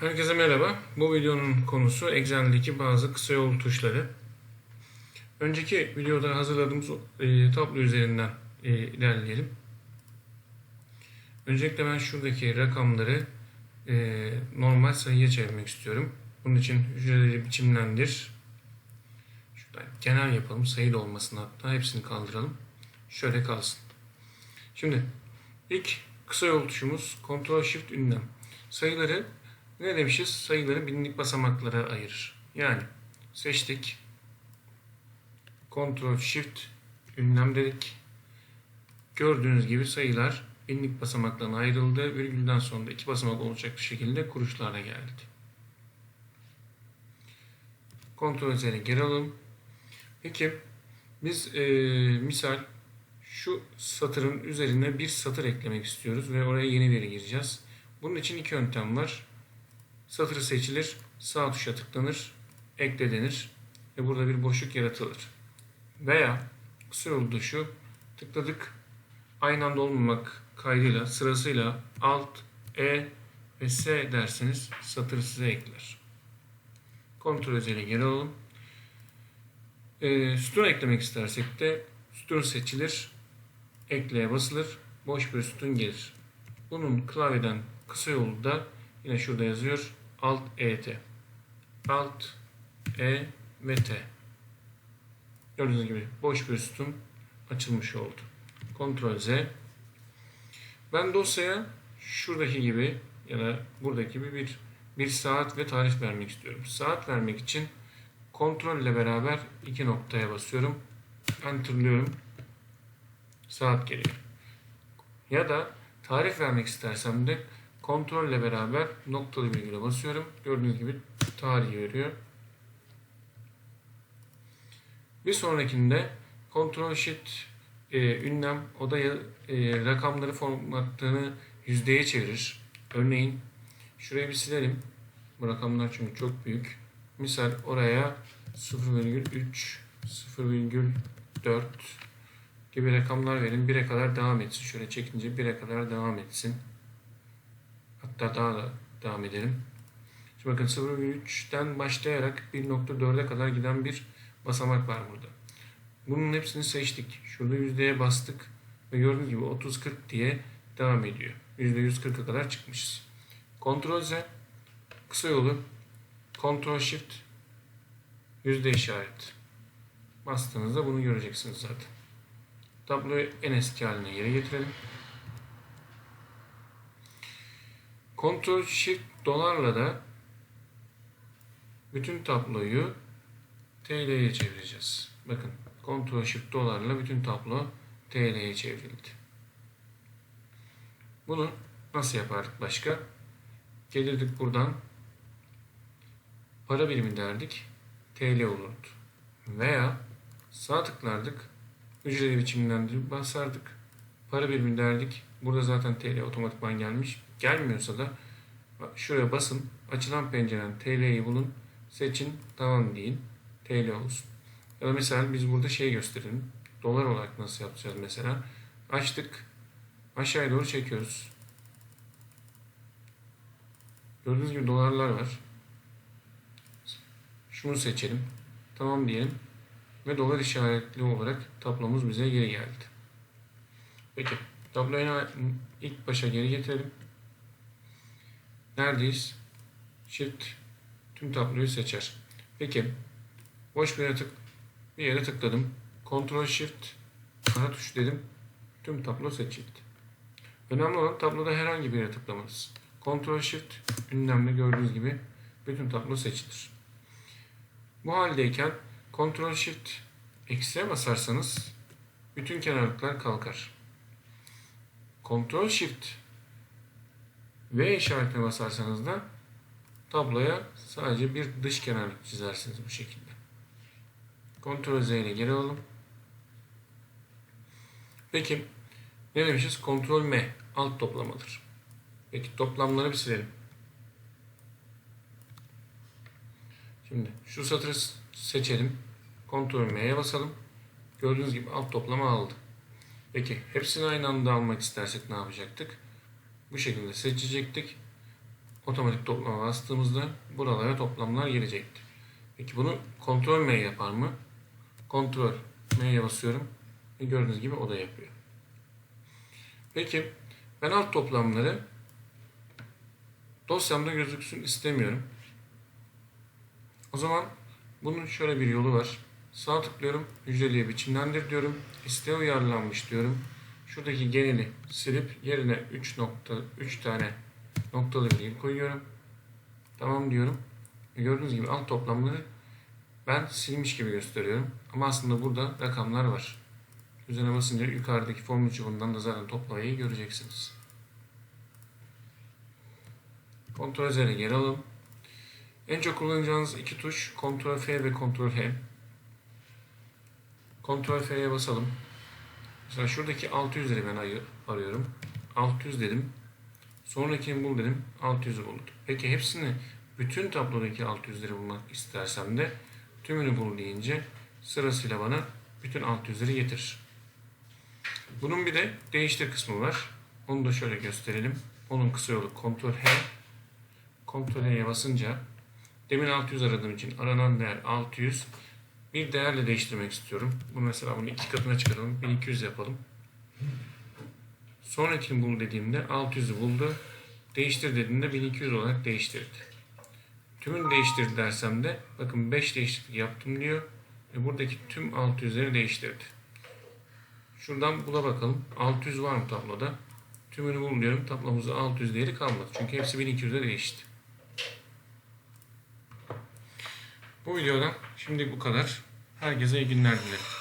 Herkese merhaba. Bu videonun konusu Excel'deki bazı kısa yol tuşları. Önceki videoda hazırladığımız e, tablo üzerinden e, ilerleyelim. Öncelikle ben şuradaki rakamları e, normal sayıya çevirmek istiyorum. Bunun için hücreleri biçimlendir. Şuradan genel yapalım. Sayı da olmasın hatta. Hepsini kaldıralım. Şöyle kalsın. Şimdi ilk kısa yol tuşumuz Ctrl Shift ünlem. Sayıları ne demişiz? Sayıları binlik basamaklara ayırır. Yani seçtik. Ctrl Shift ünlem dedik. Gördüğünüz gibi sayılar binlik basamaklarına ayrıldı. Virgülden sonra da iki basamak olacak bir şekilde kuruşlarla geldi. Ctrl Z'ye geri alalım. Peki biz e, misal şu satırın üzerine bir satır eklemek istiyoruz ve oraya yeni veri gireceğiz. Bunun için iki yöntem var. Satırı seçilir, sağ tuşa tıklanır, ekle denir ve burada bir boşluk yaratılır. Veya kısa yol tuşu tıkladık, aynı anda olmamak kaydıyla sırasıyla Alt, E ve S derseniz satırı size ekler. Kontrol özelliği geri alalım. E, sütun eklemek istersek de sütun seçilir, ekleye basılır, boş bir sütun gelir. Bunun klavyeden kısa yolu da yine şurada yazıyor. Alt ET. Alt E ve T. Gördüğünüz gibi boş bir sütun açılmış oldu. Ctrl Z. Ben dosyaya şuradaki gibi ya da buradaki gibi bir bir saat ve tarih vermek istiyorum. Saat vermek için kontrol ile beraber iki noktaya basıyorum. Enter'lıyorum. Saat geliyor. Ya da tarih vermek istersem de kontrol ile beraber noktalı virgüle basıyorum. Gördüğünüz gibi tarihi veriyor. Bir sonrakinde kontrol shift e, ünlem o da e, rakamları formatlarını yüzdeye çevirir. Örneğin şurayı bir silelim. Bu rakamlar çünkü çok büyük. Misal oraya 0,3 0,4 gibi rakamlar verin. 1'e kadar devam etsin. Şöyle çekince 1'e kadar devam etsin. Hatta daha da devam edelim. Şimdi bakın 0,3'ten başlayarak 1.4'e kadar giden bir basamak var burada. Bunun hepsini seçtik. Şurada yüzdeye bastık ve gördüğünüz gibi 30-40 diye devam ediyor. %140'a kadar çıkmışız. Ctrl Z kısa yolu Ctrl Shift yüzde işaret. Bastığınızda bunu göreceksiniz zaten. Tabloyu en eski haline geri getirelim. Ctrl Shift dolarla da bütün tabloyu TL'ye çevireceğiz. Bakın Ctrl Shift dolarla bütün tablo TL'ye çevrildi. Bunu nasıl yapardık başka? Gelirdik buradan para birimi derdik. TL olurdu. Veya sağ tıklardık. Hücreli biçimlendirip basardık. Para birimi derdik. Burada zaten TL otomatikman gelmiş. Gelmiyorsa da şuraya basın. Açılan pencereden TL'yi bulun. Seçin. Tamam deyin. TL olsun. Ya da mesela biz burada şey gösterelim. Dolar olarak nasıl yapacağız mesela. Açtık. Aşağıya doğru çekiyoruz. Gördüğünüz gibi dolarlar var. Şunu seçelim. Tamam diyelim. Ve dolar işaretli olarak tablomuz bize geri geldi. Peki. Tabloyu ilk başa geri getirelim. Neredeyiz? Shift tüm tabloyu seçer. Peki. Boş bir yere, tık, bir yere tıkladım. Ctrl Shift ana tuş dedim. Tüm tablo seçildi. Önemli olan tabloda herhangi bir yere tıklamanız. Ctrl Shift ünlemle gördüğünüz gibi bütün tablo seçilir. Bu haldeyken Ctrl Shift eksiye basarsanız bütün kenarlıklar kalkar. Ctrl Shift V işaretine basarsanız da tabloya sadece bir dış kenarlık çizersiniz bu şekilde. Ctrl Z ile geri alalım. Peki ne demişiz? Ctrl M alt toplamadır. Peki toplamları bir silelim. Şimdi şu satırı seçelim. Ctrl M'ye basalım. Gördüğünüz gibi alt toplama aldı. Peki hepsini aynı anda almak istersek ne yapacaktık? Bu şekilde seçecektik. otomatik toplama bastığımızda buralara toplamlar gelecektir. Peki bunu kontrol M yapar mı? Kontrol M'ye basıyorum ve gördüğünüz gibi o da yapıyor. Peki ben alt toplamları dosyamda gözüksün istemiyorum. O zaman bunun şöyle bir yolu var. Sağ tıklıyorum, hücreliğe biçimlendir diyorum. İsteğe uyarlanmış diyorum. Şuradaki geneli silip yerine 3 nokta 3 tane noktalı virgül koyuyorum. Tamam diyorum. Gördüğünüz gibi alt toplamları ben silmiş gibi gösteriyorum. Ama aslında burada rakamlar var. Üzerine basınca yukarıdaki formül çubuğundan da zaten toplamayı göreceksiniz. Kontrol üzerine geri alalım. En çok kullanacağınız iki tuş Ctrl F ve Ctrl H. Ctrl F'ye basalım. Mesela şuradaki 600'leri ben ayı- arıyorum. 600 dedim. Sonrakini bul dedim. 600'ü buldum. Peki hepsini bütün tablodaki 600'leri bulmak istersem de tümünü bul deyince sırasıyla bana bütün 600'leri getirir. Bunun bir de değiştir kısmı var. Onu da şöyle gösterelim. Onun kısa yolu Ctrl H. Ctrl H'ye basınca demin 600 aradığım için aranan değer 600. Bir değerle değiştirmek istiyorum. Bu mesela bunu iki katına çıkaralım. 1200 yapalım. Sonrakini bul dediğimde 600'ü buldu. Değiştir dediğimde 1200 olarak değiştirdi. Tümünü değiştir dersem de bakın 5 değişiklik yaptım diyor. Ve buradaki tüm 600'leri değiştirdi. Şuradan bula bakalım. 600 var mı tabloda? Tümünü bul diyorum. Tablomuzda 600 değeri kalmadı. Çünkü hepsi 1200'e değişti. Bu videodan şimdi bu kadar. Herkese iyi günler dilerim.